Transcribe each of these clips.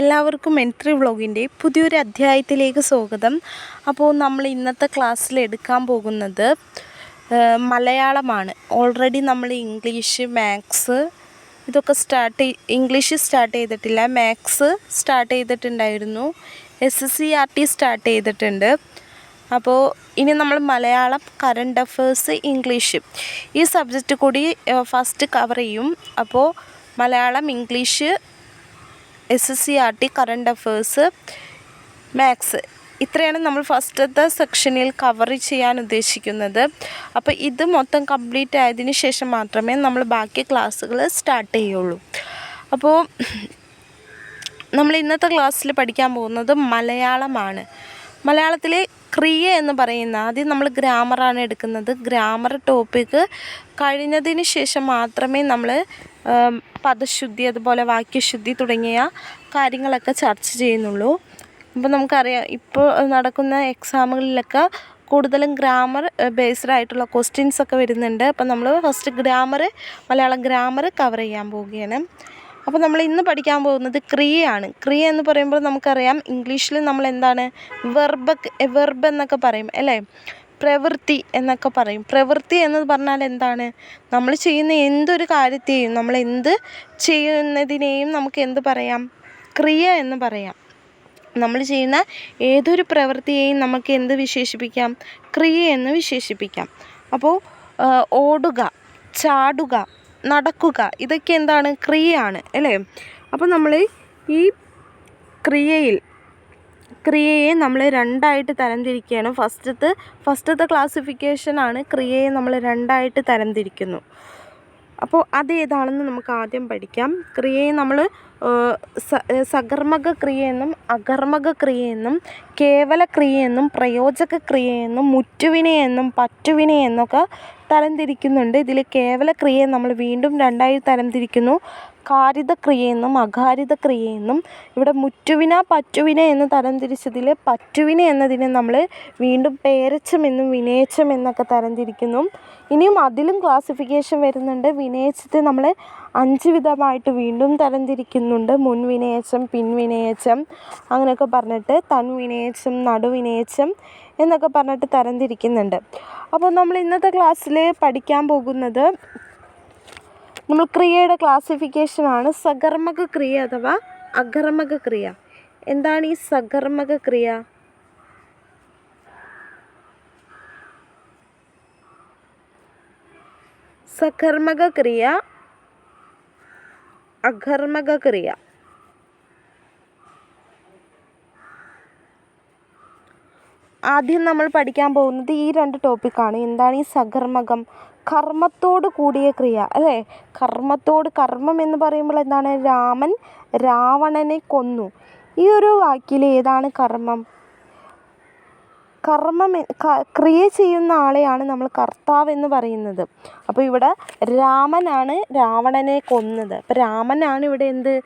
എല്ലാവർക്കും എൻട്രി വ്ളോഗിന്റെ പുതിയൊരു അധ്യായത്തിലേക്ക് സ്വാഗതം. അപ്പോൾ നമ്മൾ ഇന്നത്തെ ക്ലാസ്സിൽ എടുക്കാൻ പോകുന്നത് മലയാളമാണ്. ഓൾറെഡി നമ്മൾ ഇംഗ്ലീഷ് മാത്സ് ഇതൊക്കെ സ്റ്റാർട്ട് ഇംഗ്ലീഷ് സ്റ്റാർട്ട് ചെയ്തിട്ടില്ല. മാത്സ് സ്റ്റാർട്ട് ചെയ്തിട്ടുണ്ടായിരുന്നു. S S C R T start ചെയ്തിട്ടുണ്ട്. അപ്പോൾ ഇനി നമ്മൾ മലയാളം കറണ്ട് അഫേഴ്സ് ഇംഗ്ലീഷ് ഈ സബ്ജക്റ്റ് കൂടി ഫസ്റ്റ് കവർ ചെയ്യും. അപ്പോൾ Malayalam English S S C R T current affairs maths ഇത്രയാണ് നമ്മൾ ഫസ്റ്റത്തെ സെക്ഷനിൽ കവർ ചെയ്യാൻ ഉദ്ദേശിക്കുന്നത്. അപ്പോൾ ഇത് മൊത്തം കംപ്ലീറ്റ് ആയതിന് ശേഷം മാത്രമേ നമ്മൾ ബാക്കി ക്ലാസ്സുകൾ സ്റ്റാർട്ട് ചെയ്യുള്ളൂ. അപ്പോൾ നമ്മൾ ഇന്നത്തെ ക്ലാസ്സിൽ പഠിക്കാൻ പോകുന്നത് മലയാളമാണ്. മലയാളത്തിലെ ക്രിയ എന്ന് പറയുന്ന ആദ്യം നമ്മൾ ഗ്രാമറാണ് എടുക്കുന്നത്. ഗ്രാമർ ടോപ്പിക്ക് കഴിഞ്ഞതിന് ശേഷം മാത്രമേ നമ്മൾ പദശുദ്ധി അതുപോലെ വാക്യശുദ്ധി തുടങ്ങിയ കാര്യങ്ങളൊക്കെ ചർച്ച ചെയ്യുന്നുള്ളൂ. അപ്പോൾ നമുക്കറിയാം ഇപ്പോൾ നടക്കുന്ന എക്സാമുകളിലൊക്കെ കൂടുതലും ഗ്രാമർ ബേസ്ഡ് ആയിട്ടുള്ള ക്വസ്റ്റ്യൻസ് ഒക്കെ വരുന്നുണ്ട്. അപ്പോൾ നമ്മൾ first grammar Malayalam grammar cover ചെയ്യാൻ പോവുകയാണ്. അപ്പോൾ നമ്മൾ ഇന്ന് പഠിക്കാൻ പോകുന്നത് ക്രിയയാണ്. ക്രിയ എന്ന് പറയുമ്പോൾ നമുക്കറിയാം ഇംഗ്ലീഷിൽ നമ്മൾ എന്താണ് വെർബ് വെർബ് എന്നൊക്കെ പറയും അല്ലേ? പ്രവൃത്തി എന്നൊക്കെ പറയും. പ്രവൃത്തി എന്ന് പറഞ്ഞാൽ എന്താണ്? നമ്മൾ ചെയ്യുന്ന എന്തൊരു കാര്യത്തെയും നമ്മൾ എന്ത് ചെയ്യുന്നതിനെയും നമുക്ക് എന്ത് പറയാം? ക്രിയ എന്ന് പറയാം. നമ്മൾ ചെയ്യുന്ന ഏതൊരു പ്രവൃത്തിയെയും നമുക്ക് എന്ത് വിശേഷിപ്പിക്കാം? ക്രിയ എന്ന് വിശേഷിപ്പിക്കാം. അപ്പോൾ ഓടുക ചാടുക നടക്കുക ഇതൊക്കെ എന്താണ്? ക്രിയയാണ് അല്ലേ? അപ്പോൾ നമ്മൾ ഈ ക്രിയയിൽ ക്രിയയെ നമ്മൾ രണ്ടായിട്ട് തരംതിരിക്കുകയാണ്. ഫസ്റ്റത്തെ ഫസ്റ്റത്തെ ക്ലാസിഫിക്കേഷനാണ് ക്രിയയെ നമ്മൾ രണ്ടായിട്ട് തരംതിരിക്കുന്നു. അപ്പോൾ അതേതാണെന്ന് നമുക്ക് ആദ്യം പഠിക്കാം. ക്രിയയെ നമ്മൾ സകർമ്മക ക്രിയയെന്നും അകർമ്മക ക്രിയയെന്നും കേവല ക്രിയയെന്നും പ്രയോജക ക്രിയയെന്നും മുറ്റുവിനെയെന്നും പറ്റുവിനെയെന്നൊക്കെ തരംതിരിക്കുന്നുണ്ട്. ഇതിൽ കേവല ക്രിയയെ നമ്മൾ വീണ്ടും രണ്ടായി തരംതിരിക്കുന്നു. കാരിത ക്രിയയെന്നും അകാരിത ക്രിയയെന്നും ഇവിടെ മുറ്റുവിന പറ്റുവിന എന്ന് തരംതിരിച്ചതിൽ പറ്റുവിന എന്നതിനെ നമ്മൾ വീണ്ടും പേരച്ചം എന്നും വിനേച്ചം എന്നൊക്കെ തരംതിരിക്കുന്നു. ഇനിയും അതിലും ക്ലാസിഫിക്കേഷൻ വരുന്നുണ്ട്. വിനേച്ചത്തെ നമ്മൾ അഞ്ച് വിധമായിട്ട് വീണ്ടും തരംതിരിക്കുന്നുണ്ട്. മുൻവിനേച്ചം പിൻവിനേച്ചം അങ്ങനെയൊക്കെ പറഞ്ഞിട്ട് തൻവിനേച്ചം നടുവിനേച്ചം എന്നൊക്കെ പറഞ്ഞിട്ട് തരംതിരിക്കുന്നുണ്ട്. അപ്പോൾ നമ്മൾ ഇന്നത്തെ ക്ലാസ്സിൽ പഠിക്കാൻ പോകുന്നത് നമ്മൾ ക്രിയയുടെ ക്ലാസിഫിക്കേഷനാണ് സകർമ്മക ക്രിയ അഥവാ അകർമ്മക ക്രിയ. എന്താണ് ഈ സകർമ്മക ക്രിയ? സകർമ്മക ക്രിയ അകർമ്മക ക്രിയ. ആദ്യം നമ്മൾ പഠിക്കാൻ പോകുന്നത് ഈ രണ്ട് ടോപ്പിക്കാണ് എന്താണ് ഈ സകർമ്മകം? കർമ്മത്തോട് കൂടിയ ക്രിയ. അല്ലേ? കർമ്മത്തോട് കർമ്മം എന്ന് പറയുമ്പോൾ എന്താണ്? രാമൻ രാവണനെ കൊന്നു. ഈ ഒരു വാക്കിൽ ഏതാണ് കർമ്മം? കർമ്മം ക്രിയ ചെയ്യുന്ന ആളെയാണ് നമ്മൾ കർത്താവ് എന്ന് പറയുന്നത്. അപ്പോൾ ഇവിടെ രാമനാണ് രാവണനെ കൊന്നത്. അപ്പോൾ രാമനാണ് ഇവിടെ എന്ത്?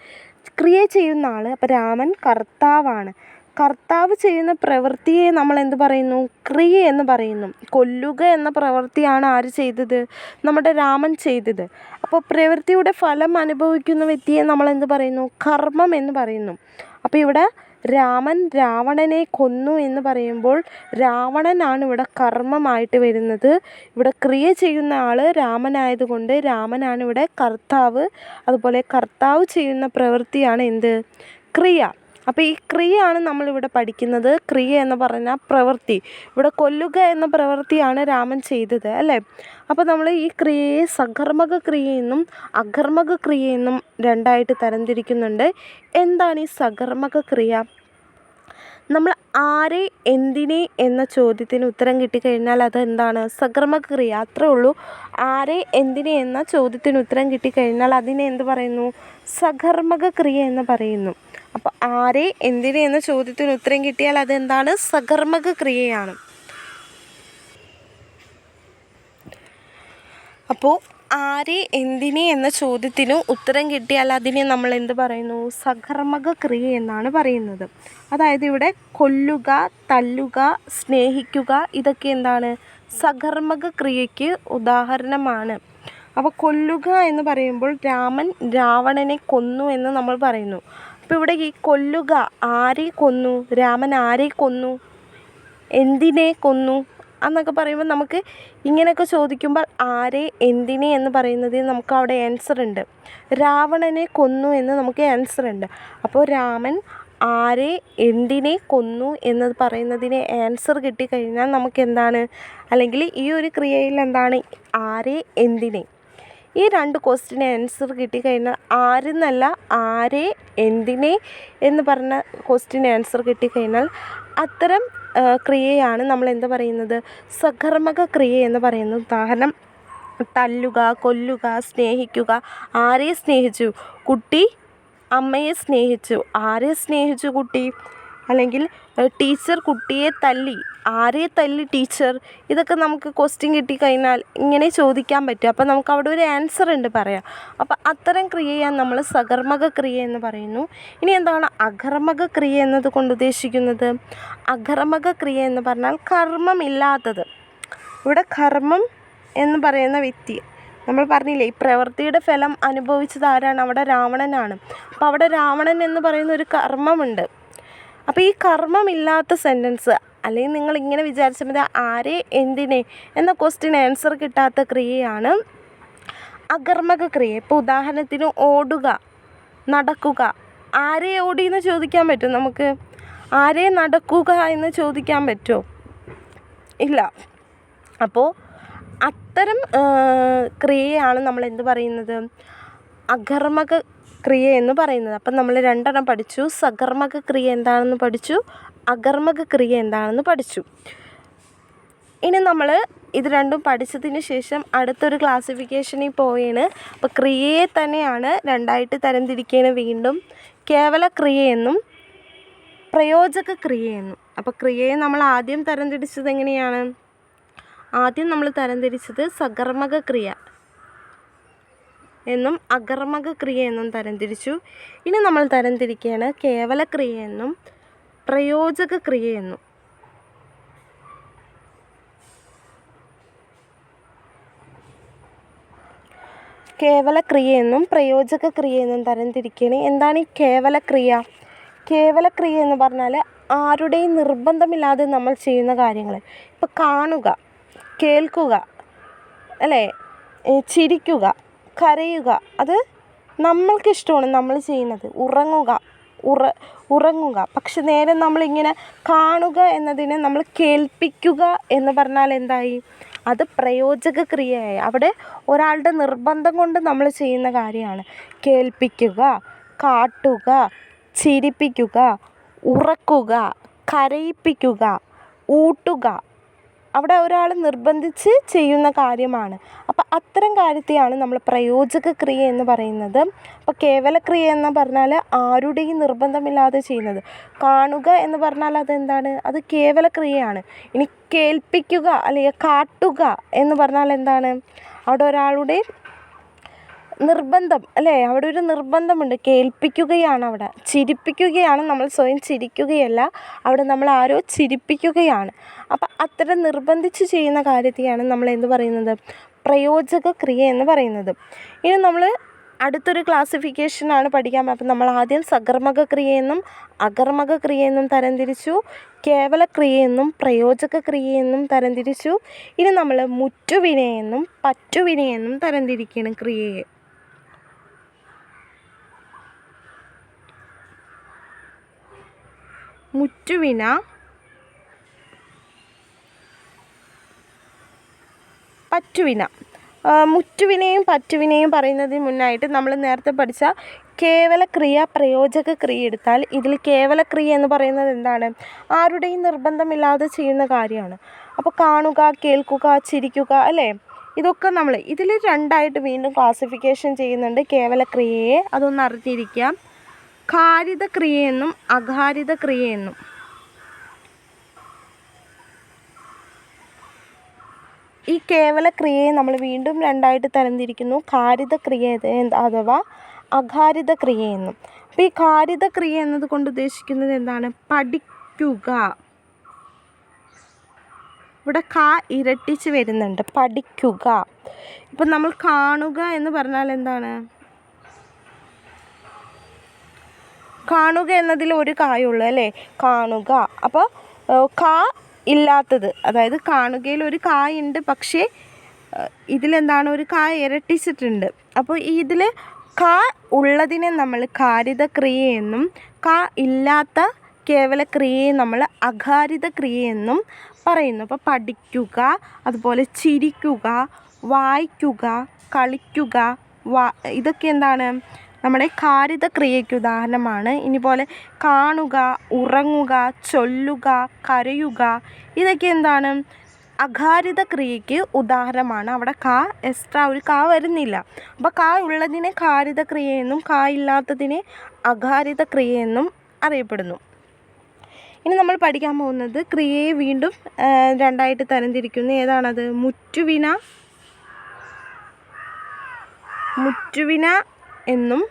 ക്രിയ ചെയ്യുന്ന ആൾ അപ്പോൾ രാമൻ കർത്താവാണ്. കർത്താവ് ചെയ്യുന്ന പ്രവൃത്തിയെ നമ്മൾ എന്ത് പറയുന്നു? ക്രിയ എന്ന് പറയുന്നു. കൊല്ലുക എന്ന പ്രവൃത്തിയാണ് ആര് ചെയ്തത്? നമ്മുടെ രാമൻ ചെയ്തത്. അപ്പോൾ പ്രവൃത്തിയുടെ ഫലം അനുഭവിക്കുന്ന വ്യക്തിയെ നമ്മൾ എന്ത് പറയുന്നു? കർമ്മം എന്ന് പറയുന്നു. അപ്പോൾ ഇവിടെ രാമൻ രാവണനെ കൊന്നു എന്ന് പറയുമ്പോൾ രാവണനാണ് ഇവിടെ കർമ്മമായിട്ട് വരുന്നത്. ഇവിടെ ക്രിയ ചെയ്യുന്ന ആൾ രാമനായതുകൊണ്ട് രാമനാണ് ഇവിടെ കർത്താവ്. അതുപോലെ കർത്താവ് ചെയ്യുന്ന പ്രവൃത്തിയാണ് എന്ത്? ക്രിയ. അപ്പോൾ ഈ ക്രിയയാണ് നമ്മളിവിടെ പഠിക്കുന്നത്. ക്രിയ എന്ന് പറഞ്ഞാൽ പ്രവൃത്തി. ഇവിടെ കൊല്ലുക എന്ന പ്രവൃത്തിയാണ് രാമൻ ചെയ്തത് അല്ലേ? അപ്പോൾ നമ്മൾ ഈ ക്രിയയെ സകർമ്മക ക്രിയയെന്നും അകർമ്മക ക്രിയയെന്നും രണ്ടായിട്ട് തരംതിരിക്കുന്നുണ്ട്. എന്താണ് ഈ സകർമ്മക ക്രിയ? നമ്മൾ ആരെ എന്തിനെ എന്ന ചോദ്യത്തിന് ഉത്തരം കിട്ടിക്കഴിഞ്ഞാൽ അത് എന്താണ് സകർമ്മക ക്രിയ. അത്രേ ഉള്ളൂ. ആരെ എന്തിനെ എന്ന ചോദ്യത്തിന് ഉത്തരം കിട്ടിക്കഴിഞ്ഞാൽ അതിനെ എന്ത് പറയുന്നു? സകർമ്മക ക്രിയ എന്ന് പറയുന്നു. അപ്പോൾ ആരെ എന്തിനെ എന്ന ചോദ്യത്തിന് ഉത്തരം കിട്ടിയാൽ അതെന്താണ്? സകർമ്മക ക്രിയയാണ്. അപ്പോൾ ആരെ എന്തിനെ എന്ന ചോദ്യത്തിന് ഉത്തരം കിട്ടിയാൽ അതിനെ നമ്മൾ എന്ത് പറയുന്നു? സകർമ്മക ക്രിയ എന്നാണ് പറയുന്നത്. അതായത് ഇവിടെ കൊല്ലുക തല്ലുക സ്നേഹിക്കുക ഇതൊക്കെ എന്താണ്? സകർമ്മക ക്രിയയ്ക്ക് ഉദാഹരണമാണ്. അപ്പോൾ കൊല്ലുക എന്ന് പറയുമ്പോൾ രാമൻ രാവണനെ കൊന്നു എന്ന് നമ്മൾ പറയുന്നു. ഇപ്പോൾ ഇവിടെ ഈ കൊല്ലുക. ആരെ കൊന്നു? രാമൻ ആരെ കൊന്നു? എന്തിനെ കൊന്നു? എന്നൊക്കെ പറയുമ്പോൾ നമുക്ക് ഇങ്ങനെയൊക്കെ ചോദിക്കുമ്പോൾ ആരെ എന്തിനെ എന്ന് പറയുന്നതിന് നമുക്ക് അവിടെ ആൻസർ ഉണ്ട്. രാവണനെ കൊന്നു എന്ന് നമുക്ക് ആൻസർ ഉണ്ട്. അപ്പോൾ രാമൻ ആരെ എന്തിനെ കൊന്നു എന്ന് പറയുന്നതിന് ആൻസർ കിട്ടിക്കഴിഞ്ഞാൽ നമുക്ക് എന്താണ് അല്ലെങ്കിൽ ഈ ഒരു ക്രിയയിൽ എന്താണ്? ആരെ എന്തിനെ. ഈ രണ്ട് ക്വസ്റ്റിന് ആൻസർ കിട്ടിക്കഴിഞ്ഞാൽ ആരെന്നല്ല ആരെ എന്തിനെ എന്ന് പറഞ്ഞ ക്വസ്റ്റിന് ആൻസർ കിട്ടിക്കഴിഞ്ഞാൽ അത്തരം ക്രിയയാണ് നമ്മൾ എന്ത് പറയുന്നത്? സകർമ്മക ക്രിയ എന്ന് പറയുന്നത്. ഉദാഹരണം തല്ലുക കൊല്ലുക സ്നേഹിക്കുക. ആരെ സ്നേഹിച്ചു? കുട്ടി. അമ്മയെ സ്നേഹിച്ചു. ആരെ സ്നേഹിച്ചു കുട്ടി? അല്ലെങ്കിൽ ടീച്ചർ കുട്ടിയെ തല്ലി. ആരെ തല്ലി ടീച്ചർ? ഇതൊക്കെ നമുക്ക് ക്വസ്റ്റ്യൻ കിട്ടിക്കഴിഞ്ഞാൽ ഇങ്ങനെ ചോദിക്കാൻ പറ്റും. അപ്പോൾ നമുക്ക് അവിടെ ഒരു ആൻസർ ഉണ്ട് പറയാം. അപ്പോൾ അത്തരം ക്രിയയാണ് നമ്മൾ സകർമ്മക ക്രിയ എന്ന് പറയുന്നു. ഇനി എന്താണ് അകർമ്മക ക്രിയ എന്നത് കൊണ്ട് ഉദ്ദേശിക്കുന്നത്? അകർമ്മക ക്രിയ എന്ന് പറഞ്ഞാൽ കർമ്മമില്ലാത്തത് ഇവിടെ കർമ്മം എന്ന് പറയുന്ന വ്യക്തി നമ്മൾ പറഞ്ഞില്ലേ ഈ പ്രവൃത്തിയുടെ ഫലം അനുഭവിച്ചത് ആരാണ്? അവിടെ രാവണനാണ്. അപ്പോൾ അവിടെ രാവണൻ എന്ന് പറയുന്ന ഒരു കർമ്മമുണ്ട്. അപ്പോൾ ഈ കർമ്മമില്ലാത്ത സെന്റൻസ് അല്ലെങ്കിൽ നിങ്ങൾ ഇങ്ങനെ വിചാരിച്ചാൽ ആരെ എന്തിനെ എന്ന ക്വസ്റ്റ്യൻ ആൻസർ കിട്ടാത്ത ക്രിയയാണ് അകർമ്മക ക്രിയ. ഇപ്പോൾ ഉദാഹരണത്തിന് ഓടുക നടക്കുക. ആരെ ഓടി എന്ന് ചോദിക്കാൻ പറ്റും? നമുക്ക് ആരെ നടക്കുക എന്ന് ചോദിക്കാൻ പറ്റുമോ? ഇല്ല. അപ്പോൾ അത്തരം ക്രിയയാണ് നമ്മൾ എന്ത് പറയുന്നത്? അകർമ്മക ക്രിയ എന്ന് പറയുന്നത്. അപ്പം നമ്മൾ രണ്ടെണ്ണം പഠിച്ചു. സകർമ്മക ക്രിയ എന്താണെന്ന് പഠിച്ചു. അകർമ്മക ക്രിയ എന്താണെന്ന് പഠിച്ചു. ഇനി നമ്മൾ ഇത് രണ്ടും പഠിച്ചതിന് ശേഷം അടുത്തൊരു ക്ലാസിഫിക്കേഷനിൽ പോയാണ് അപ്പോൾ ക്രിയയെ തന്നെയാണ് രണ്ടായിട്ട് തരംതിരിക്കുകയാണ് വീണ്ടും. കേവല ക്രിയയെന്നും പ്രയോജക ക്രിയയെന്നും. അപ്പോൾ ക്രിയയെ നമ്മൾ ആദ്യം തരംതിരിച്ചത് എങ്ങനെയാണ്? ആദ്യം നമ്മൾ തരംതിരിച്ചത് സകർമ്മക ക്രിയ എന്നും അകർമ്മക ക്രിയ എന്നും തരംതിരിച്ചു. ഇനി നമ്മൾ തരംതിരിക്കുകയാണ് കേവല ക്രിയ എന്നും പ്രയോജക ക്രിയയെന്നു കേവല ക്രിയയെന്നും പ്രയോജക ക്രിയയെന്നും എന്നും തരംതിരിക്കുകയാണ് എന്താണ് ഈ കേവല ക്രിയ കേവല ക്രിയ എന്ന് പറഞ്ഞാൽ ആരുടെയും നിർബന്ധമില്ലാതെ നമ്മൾ ചെയ്യുന്ന കാര്യങ്ങൾ ഇപ്പോൾ കാണുക കേൾക്കുക അല്ലേ? ചിരിക്കുക കരയുക അത് നമ്മൾക്കിഷ്ടമാണ് നമ്മൾ ചെയ്യുന്നത്. ഉറങ്ങുക ഉറ ഉറങ്ങുക. പക്ഷെ നേരെ നമ്മളിങ്ങനെ കാണുക എന്നതിനെ നമ്മൾ കേൾപ്പിക്കുക എന്ന് പറഞ്ഞാൽ എന്തായി? അത് പ്രയോജക ക്രിയയായി. അവിടെ ഒരാളുടെ നിർബന്ധം കൊണ്ട് നമ്മൾ ചെയ്യുന്ന കാര്യമാണ്. കേൾപ്പിക്കുക കാട്ടുക ചിരിപ്പിക്കുക ഉറക്കുക കരയിപ്പിക്കുക ഊട്ടുക. അവിടെ ഒരാൾ നിർബന്ധിച്ച് ചെയ്യുന്ന കാര്യമാണ്. അപ്പം അത്തരം കാര്യത്തെയാണ് നമ്മൾ പ്രയോജക ക്രിയ എന്ന് പറയുന്നത്. അപ്പോൾ കേവല ക്രിയ എന്ന് പറഞ്ഞാൽ ആരുടെയും നിർബന്ധമില്ലാതെ ചെയ്യുന്നത്. കാണുക എന്ന് പറഞ്ഞാൽ അതെന്താണ്? അത് കേവല ക്രിയയാണ് ഇനി കേൾപ്പിക്കുക അല്ലെങ്കിൽ കാട്ടുക എന്ന് പറഞ്ഞാൽ എന്താണ്? അവിടെ ഒരാളുടെ നിർബന്ധം അല്ലേ? അവിടെ ഒരു നിർബന്ധമുണ്ട്. കേൾപ്പിക്കുകയാണ് അവിടെ ചിരിപ്പിക്കുകയാണ് നമ്മൾ സ്വയം ചിരിക്കുകയല്ല. അവിടെ നമ്മൾ ആരോ ചിരിപ്പിക്കുകയാണ്. അപ്പം അത്തരം നിർബന്ധിച്ച് ചെയ്യുന്ന കാര്യത്തെയാണ് നമ്മൾ എന്ത് പറയുന്നത്? പ്രയോജക ക്രിയ എന്ന് പറയുന്നത്. ഇനി നമ്മൾ അടുത്തൊരു ക്ലാസിഫിക്കേഷനാണ് പഠിക്കാൻ അപ്പം നമ്മൾ ആദ്യം സകർമ്മക ക്രിയയെന്നും അകർമ്മക ക്രിയയെന്നും തരംതിരിച്ചു. കേവല ക്രിയയെന്നും പ്രയോജക ക്രിയയെന്നും തരംതിരിച്ചു. ഇനി നമ്മൾ മുറ്റുവിനയെന്നും പറ്റുവിനയെന്നും തരംതിരിക്കണം ക്രിയയെ. മുറ്റുവിന പറ്റുവിന. മുറ്റുവിനെയും പറ്റുവിനെയും പറയുന്നതിന് മുന്നായിട്ട് നമ്മൾ നേരത്തെ പഠിച്ച കേവല ക്രിയ പ്രയോജക ക്രിയ എടുത്താൽ ഇതിൽ കേവല ക്രിയ എന്ന് പറയുന്നത് എന്താണ്? ആരുടെയും നിർബന്ധമില്ലാതെ ചെയ്യുന്ന കാര്യമാണ്. അപ്പോൾ കാണുക കേൾക്കുക ചിരിക്കുക അല്ലേ? ഇതൊക്കെ നമ്മൾ ഇതിൽ രണ്ടായിട്ട് വീണ്ടും ക്ലാസിഫിക്കേഷൻ ചെയ്യുന്നുണ്ട്. കേവല ക്രിയയെ അതൊന്ന് അറിഞ്ഞിരിക്കാം കാരിത ക്രിയയെന്നും അകാരിത ക്രിയയെന്നും ഈ കേവല ക്രിയയെ നമ്മൾ വീണ്ടും രണ്ടായിട്ട് തരംതിരിക്കുന്നു. കാരിത ക്രിയ അഥവാ അകാരിത ക്രിയ എന്നും ഈ കാരിത ക്രിയ എന്നത് കൊണ്ട് ഉദ്ദേശിക്കുന്നത് എന്താണ്? പഠിക്കുക. ഇവിടെ കാ ഇരട്ടിച്ച് വരുന്നുണ്ട്. പഠിക്കുക. ഇപ്പം നമ്മൾ കാണുക എന്ന് പറഞ്ഞാൽ എന്താണ്? കാണുക എന്നതിൽ ഒരു കായുള്ളൂ അല്ലേ? കാണുക. അപ്പോൾ കാ ഇല്ലാത്തത് അതായത് കാണുകയിൽ ഒരു കായുണ്ട് പക്ഷേ ഇതിലെന്താണ് ഒരു കാ ഇരട്ടിച്ചിട്ടുണ്ട്. അപ്പോൾ ഇതിൽ കാ ഉള്ളതിനെ നമ്മൾ കാരിത ക്രിയയെന്നും കാ ഇല്ലാത്ത കേവല ക്രിയയെ നമ്മൾ അകാരിത ക്രിയയെന്നും പറയുന്നു. അപ്പോൾ പഠിക്കുക അതുപോലെ ചിരിക്കുക വായിക്കുക കളിക്കുക വാ ഇതൊക്കെ എന്താണ്? നമ്മുടെ കാരിത ക്രിയയ്ക്ക് ഉദാഹരണമാണ്. ഇനി പോലെ കാണുക ഉറങ്ങുക ചൊല്ലുക കരയുക ഇതൊക്കെ എന്താണ്? അകാരിത ക്രിയയ്ക്ക് ഉദാഹരണമാണ്. അവിടെ കാ എക്സ്ട്രാ ഒരു കാ വരുന്നില്ല. അപ്പോൾ കാ ഉള്ളതിനെ കാരിത ക്രിയയെന്നും കാ ഇല്ലാത്തതിനെ അകാരിത ക്രിയയെന്നും അറിയപ്പെടുന്നു. ഇനി നമ്മൾ പഠിക്കാൻ പോകുന്നത് ക്രിയയെ വീണ്ടും രണ്ടായിട്ട് തരംതിരിക്കുന്നു. ഏതാണത്? മുറ്റുവിന മുറ്റുവിന എന്നും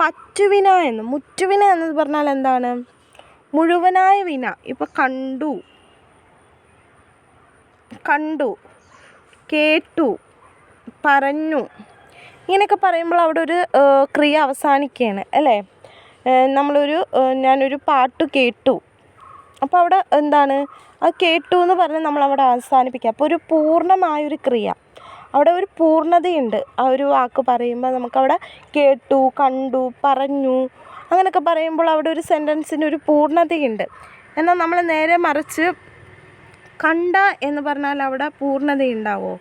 പറ്റുവിന എന്നും. മുറ്റുവിന എന്ന് പറഞ്ഞാൽ എന്താണ്? മുഴുവനായ വിന. ഇപ്പം കണ്ടു. കണ്ടു. കേട്ടു. പറഞ്ഞു. ഇങ്ങനെയൊക്കെ പറയുമ്പോൾ അവിടെ ഒരു ക്രിയ അവസാനിക്കുകയാണ് അല്ലേ? നമ്മളൊരു ഞാനൊരു പാട്ട് കേട്ടു. അപ്പോൾ അവിടെ എന്താണ്? അത് കേട്ടു എന്ന് പറഞ്ഞ് നമ്മളവിടെ അവസാനിപ്പിക്കുക. അപ്പോൾ ഒരു പൂർണമായൊരു ക്രിയ. അവിടെ ഒരു പൂർണതയുണ്ട്. ആ ഒരു വാക്ക് പറയുമ്പോൾ നമുക്കവിടെ കേട്ടു കണ്ടു പറഞ്ഞു അങ്ങനെയൊക്കെ പറയുമ്പോൾ അവിടെ ഒരു സെന്റൻസിന് ഒരു പൂർണതയുണ്ട്. എന്നാൽ നമ്മൾ നേരെ മറിച്ച് കണ്ട എന്ന് പറഞ്ഞാൽ അവിടെ പൂർണതയുണ്ടാവോ?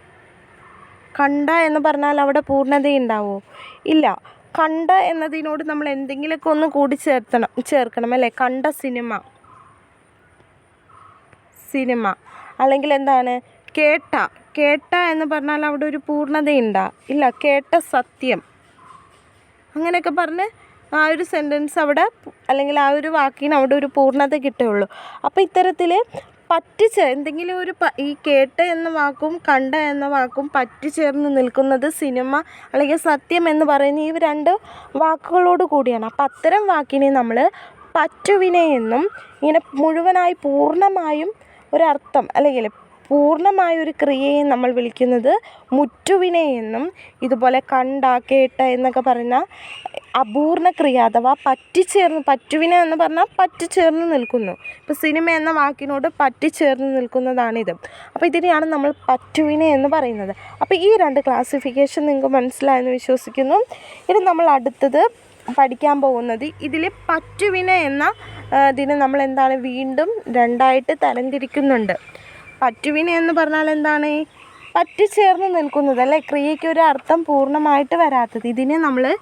കണ്ട എന്ന് പറഞ്ഞാൽ അവിടെ പൂർണതയുണ്ടാവോ? ഇല്ല. കണ്ട എന്നതിനോട് നമ്മൾ എന്തെങ്കിലുമൊക്കെ ഒന്ന് കൂടി ചേർത്തണം ചേർക്കണം അല്ലേ? കണ്ട സിനിമ. സിനിമ. അല്ലെങ്കിൽ എന്താണ്? കേട്ട. കേട്ട എന്ന് പറഞ്ഞാൽ അവിടെ ഒരു പൂർണതയുണ്ടാ. ഇല്ല കേട്ട സത്യം. അങ്ങനെയൊക്കെ പറഞ്ഞ് ആ ഒരു സെന്റൻസ് അവിടെ അല്ലെങ്കിൽ ആ ഒരു വാക്കിന് അവിടെ ഒരു പൂർണത കിട്ടുകയുള്ളൂ. അപ്പോൾ ഇത്തരത്തിൽ പറ്റിച്ച് എന്തെങ്കിലും ഒരു ഈ കേട്ട എന്ന വാക്കും കണ്ട എന്ന വാക്കും പറ്റിച്ചേർന്ന് നിൽക്കുന്നത് സിനിമ അല്ലെങ്കിൽ സത്യം എന്ന് പറയുന്ന ഈ രണ്ട് വാക്കുകളോട് കൂടിയാണ്. അപ്പം അത്തരം വാക്കിനെ നമ്മൾ പറ്റുവിനെ എന്നും ഇങ്ങനെ മുഴുവനായി പൂർണമായും ഒരർത്ഥം അല്ലെങ്കിൽ പൂർണമായ ഒരു ക്രിയയെ നമ്മൾ വിളിക്കുന്നത് മുറ്റുവിനെ എന്നും ഇതുപോലെ കണ്ട കേട്ട എന്നൊക്കെ പറയുന്ന അപൂർണ ക്രിയ അഥവാ പറ്റിച്ചേർന്ന് പറ്റുവിനെ എന്ന് പറഞ്ഞാൽ പറ്റിച്ചേർന്ന് നിൽക്കുന്നു. ഇപ്പോൾ സിനിമ എന്ന വാക്കിനോട് പറ്റിച്ചേർന്ന് നിൽക്കുന്നതാണിത്. അപ്പോൾ ഇതിനെയാണ് നമ്മൾ പറ്റുവിനെ എന്ന് പറയുന്നത്. അപ്പോൾ ഈ രണ്ട് ക്ലാസിഫിക്കേഷൻ നിങ്ങൾക്ക് മനസ്സിലായെന്ന് വിശ്വസിക്കുന്നു. ഇനി നമ്മൾ അടുത്തത് പഠിക്കാൻ പോകുന്നത് ഇതിൽ പറ്റുവിന എന്ന ഇതിനെ നമ്മൾ എന്താണ് വീണ്ടും രണ്ടായിട്ട് തരംതിരിക്കുന്നുണ്ട്. പറ്റുവിന എന്ന് പറഞ്ഞാൽ എന്താണ്? പറ്റിച്ചേർന്ന് നിൽക്കുന്നത് അല്ലേ? ക്രിയയ്ക്ക് ഒരു അർത്ഥം പൂർണമായിട്ട് വരാത്തത്. ഇതിനെ നമ്മൾ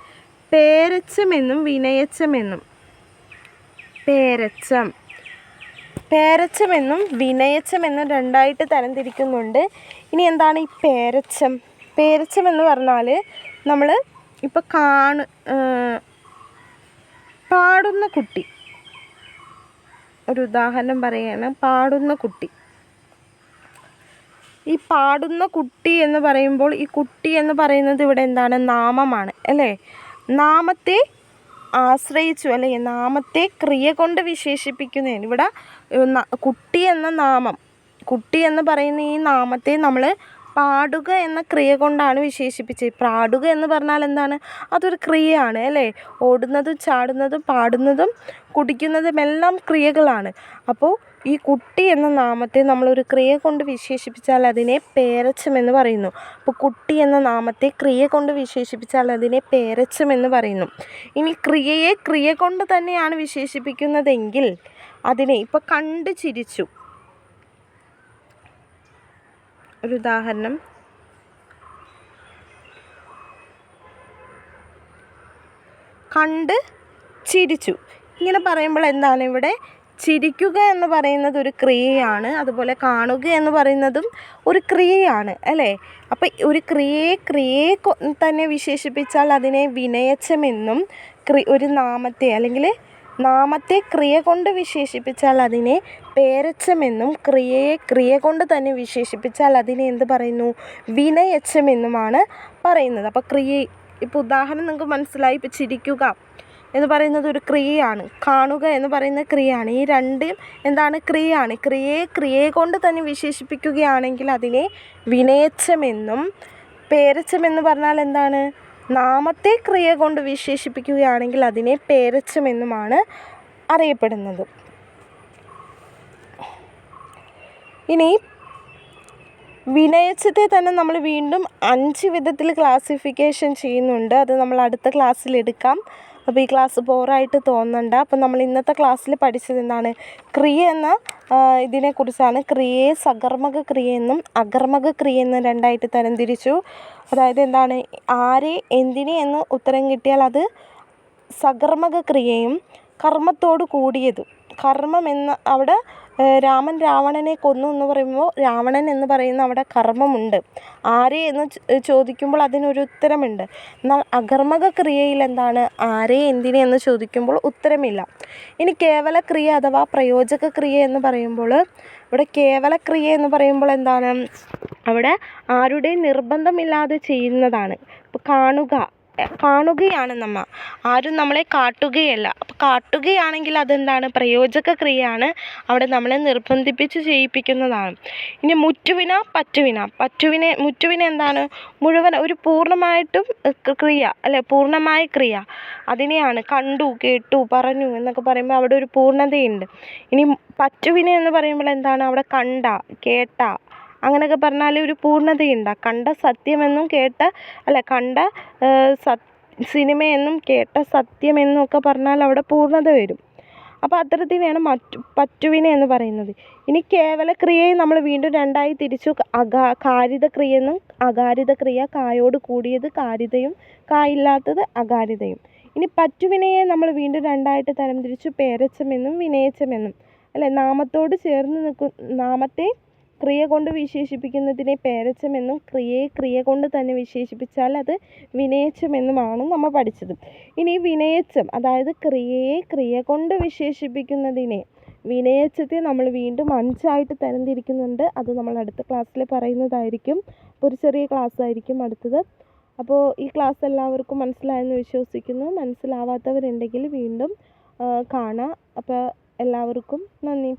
പേരച്ചമെന്നും വിനയച്ചമെന്നും പേരച്ചം. പേരച്ചമെന്നും വിനയച്ചമെന്നും രണ്ടായിട്ട് തരംതിരിക്കുന്നുണ്ട്. ഇനി എന്താണ് ഈ പേരച്ചം? പേരച്ചം എന്ന് പറഞ്ഞാൽ നമ്മൾ ഇപ്പോൾ കാണു പാടുന്ന കുട്ടി. ഒരു ഉദാഹരണം പറയുകയാണ്. പാടുന്ന കുട്ടി. ഈ പാടുന്ന കുട്ടി എന്ന് പറയുമ്പോൾ ഈ കുട്ടി എന്ന് പറയുന്നത് ഇവിടെ എന്താണ്? നാമമാണ് അല്ലേ? നാമത്തെ ആശ്രയിച്ചു അല്ലെങ്കിൽ നാമത്തെ ക്രിയ കൊണ്ട് വിശേഷിപ്പിക്കുന്നതിന് ഇവിടെ കുട്ടി എന്ന നാമം. കുട്ടി എന്ന് പറയുന്ന ഈ നാമത്തെ നമ്മൾ പാടുക എന്ന ക്രിയ കൊണ്ടാണ് വിശേഷിപ്പിച്ചത്. പാടുക എന്ന് പറഞ്ഞാൽ എന്താണ്? അതൊരു ക്രിയയാണ് അല്ലേ? ഓടുന്നതും ചാടുന്നതും പാടുന്നതും കുടിക്കുന്നതും എല്ലാം ക്രിയകളാണ്. അപ്പോൾ ഈ കുട്ടി എന്ന നാമത്തെ നമ്മളൊരു ക്രിയ കൊണ്ട് വിശേഷിപ്പിച്ചാൽ അതിനെ പേരച്ചം എന്ന് പറയുന്നു. അപ്പോൾ കുട്ടി എന്ന നാമത്തെ ക്രിയ കൊണ്ട് വിശേഷിപ്പിച്ചാൽ അതിനെ പേരച്ചം എന്ന് പറയുന്നു. ഇനി ക്രിയയെ ക്രിയ കൊണ്ട് തന്നെയാണ് വിശേഷിപ്പിക്കുന്നതെങ്കിൽ അതിനെ ഇപ്പോൾ കണ്ട് ചിരിച്ചു. ഒരു ഉദാഹരണം. കണ്ട് ചിരിച്ചു. ഇങ്ങനെ പറയുമ്പോൾ എന്താണ് ഇവിടെ ചിരിക്കുക എന്ന് പറയുന്നത് ഒരു ക്രിയയാണ്. അതുപോലെ കാണുക എന്ന് പറയുന്നതും ഒരു ക്രിയയാണ് അല്ലേ? അപ്പം ഒരു ക്രിയയെ ക്രിയയെ തന്നെ വിശേഷിപ്പിച്ചാൽ അതിനെ വിനയച്ചമെന്നും ക്രി ഒരു നാമത്തെ അല്ലെങ്കിൽ നാമത്തെ ക്രിയ കൊണ്ട് വിശേഷിപ്പിച്ചാൽ അതിനെ പേരച്ചമെന്നും ക്രിയയെ ക്രിയ കൊണ്ട് തന്നെ വിശേഷിപ്പിച്ചാൽ അതിനെ എന്ത് പറയുന്നു? വിനയച്ചമെന്നുമാണ് പറയുന്നത്. അപ്പോൾ ക്രിയ ഇപ്പോൾ ഉദാഹരണം നിങ്ങൾക്ക് മനസ്സിലായി. ഇപ്പോൾ ചിരിക്കുക. എന്ന് പറയുന്നത് ഒരു ക്രിയയാണ്. കാണുക എന്ന് പറയുന്ന ക്രിയയാണ്. ഈ രണ്ടും എന്താണ്? ക്രിയയാണ്. ക്രിയയെ ക്രിയയെ കൊണ്ട് തന്നെ വിശേഷിപ്പിക്കുകയാണെങ്കിൽ അതിനെ വിനയച്ചമെന്നും പേരച്ചമെന്ന് പറഞ്ഞാൽ എന്താണ്? നാമത്തെ ക്രിയ കൊണ്ട് വിശേഷിപ്പിക്കുകയാണെങ്കിൽ അതിനെ പേരച്ചമെന്നുമാണ് അറിയപ്പെടുന്നത്. ഇനി വിനയച്ചത്തെ തന്നെ നമ്മൾ വീണ്ടും അഞ്ച് വിധത്തിൽ ക്ലാസിഫിക്കേഷൻ ചെയ്യുന്നുണ്ട്. അത് നമ്മൾ അടുത്ത ക്ലാസ്സിൽ എടുക്കാം. അപ്പോൾ ഈ ക്ലാസ് ബോറായിട്ട് തോന്നണ്ട. അപ്പോൾ നമ്മൾ ഇന്നത്തെ ക്ലാസ്സിൽ പഠിച്ചത് എന്താണ്? ക്രിയ എന്ന ഇതിനെക്കുറിച്ചാണ് ക്രിയയെ സകർമ്മക ക്രിയ എന്നും അകർമ്മക ക്രിയ എന്നും രണ്ടായിട്ട് തരംതിരിച്ചു. അതായത് എന്താണ്? ആരെ എന്തിനെ എന്ന് ഉത്തരം കിട്ടിയാൽ അത് സകർമ്മക ക്രിയയും കർമ്മത്തോട് കൂടിയതും. കർമ്മം എന്ന അവിടെ രാമൻ രാവണനെ കൊന്നു എന്ന് പറയുമ്പോൾ രാവണൻ എന്ന് പറയുന്ന അവിടെ കർമ്മമുണ്ട്. ആരെ എന്ന് ചോദിക്കുമ്പോൾ അതിനൊരു ഉത്തരമുണ്ട്. എന്നാൽ അകർമ്മക ക്രിയയിൽ എന്താണ്? ആരെ എന്തിനെ എന്ന് ചോദിക്കുമ്പോൾ ഉത്തരമില്ല. ഇനി കേവല ക്രിയ അഥവാ പ്രയോജക ക്രിയ എന്ന് പറയുമ്പോൾ ഇവിടെ കേവല ക്രിയ എന്ന് പറയുമ്പോൾ എന്താണ്? അവിടെ ആരുടെയും നിർബന്ധമില്ലാതെ ചെയ്യുന്നതാണ്. ഇപ്പോൾ കാണുക കാണുകയാണ് നമ്മൾ ആരും നമ്മളെ കാട്ടുകയല്ല. അപ്പം കാട്ടുകയാണെങ്കിൽ അതെന്താണ്? പ്രയോജക ക്രിയയാണ് അവിടെ നമ്മളെ നിർബന്ധിപ്പിച്ച് ചെയ്യിപ്പിക്കുന്നതാണ്. ഇനി മുറ്റുവിന പറ്റുവിന. പറ്റുവിനെ മുറ്റുവിന എന്താണ്? മുഴുവൻ ഒരു പൂർണമായിട്ടും ക്രിയ അല്ലെ പൂർണമായ ക്രിയ. അതിനെയാണ് കണ്ടു കേട്ടു പറഞ്ഞു എന്നൊക്കെ പറയുമ്പോൾ അവിടെ ഒരു പൂർണതയുണ്ട്. ഇനി പറ്റുവിന എന്ന് പറയുമ്പോൾ എന്താണ്? അവിടെ കണ്ട കേട്ട അങ്ങനെയൊക്കെ പറഞ്ഞാൽ ഒരു പൂർണതയുണ്ട്. കണ്ട സത്യമെന്നും കേട്ട അല്ല കണ്ട സിനിമയെന്നും കേട്ട സത്യമെന്നും ഒക്കെ പറഞ്ഞാൽ അവിടെ പൂർണത വരും. അപ്പോൾ അത്തരത്തിനെയാണ് മറ്റു പറ്റുവിനെ എന്ന് പറയുന്നത്. ഇനി കേവല ക്രിയയെ നമ്മൾ വീണ്ടും രണ്ടായി തിരിച്ചു അകാ കാരിത ക്രിയെന്നും അകാരിത ക്രിയ കായോട് കൂടിയത് കാരിതയും കായില്ലാത്തത് അകാരിതയും ഇനി പറ്റുവിനയെ നമ്മൾ വീണ്ടും രണ്ടായിട്ട് തരംതിരിച്ചു പേരച്ചമെന്നും വിനയച്ചമെന്നും അല്ലെ നാമത്തോട് ചേർന്ന് നിൽക്കു നാമത്തെ ക്രിയ കൊണ്ട് വിശേഷിപ്പിക്കുന്നതിനെ പേരച്ചമെന്നും ക്രിയയെ ക്രിയ കൊണ്ട് തന്നെ വിശേഷിപ്പിച്ചാൽ അത് വിനയച്ചമെന്നുമാണ് നമ്മൾ പഠിച്ചത്. ഇനി വിനയച്ചം അതായത് ക്രിയയെ ക്രിയ കൊണ്ട് വിശേഷിപ്പിക്കുന്നതിനെ വിനയച്ചത്തെ നമ്മൾ വീണ്ടും അഞ്ചായിട്ട് തരംതിരിക്കുന്നുണ്ട്. അത് നമ്മൾ അടുത്ത ക്ലാസ്സിൽ പറയുന്നതായിരിക്കും. ഒരു ചെറിയ ക്ലാസ് ആയിരിക്കും അടുത്തത്. അപ്പോൾ ഈ ക്ലാസ് എല്ലാവർക്കും മനസ്സിലായെന്ന് വിശ്വസിക്കുന്നു. മനസ്സിലാവാത്തവരുണ്ടെങ്കിൽ വീണ്ടും കാണാം. അപ്പോൾ എല്ലാവർക്കും നന്ദി.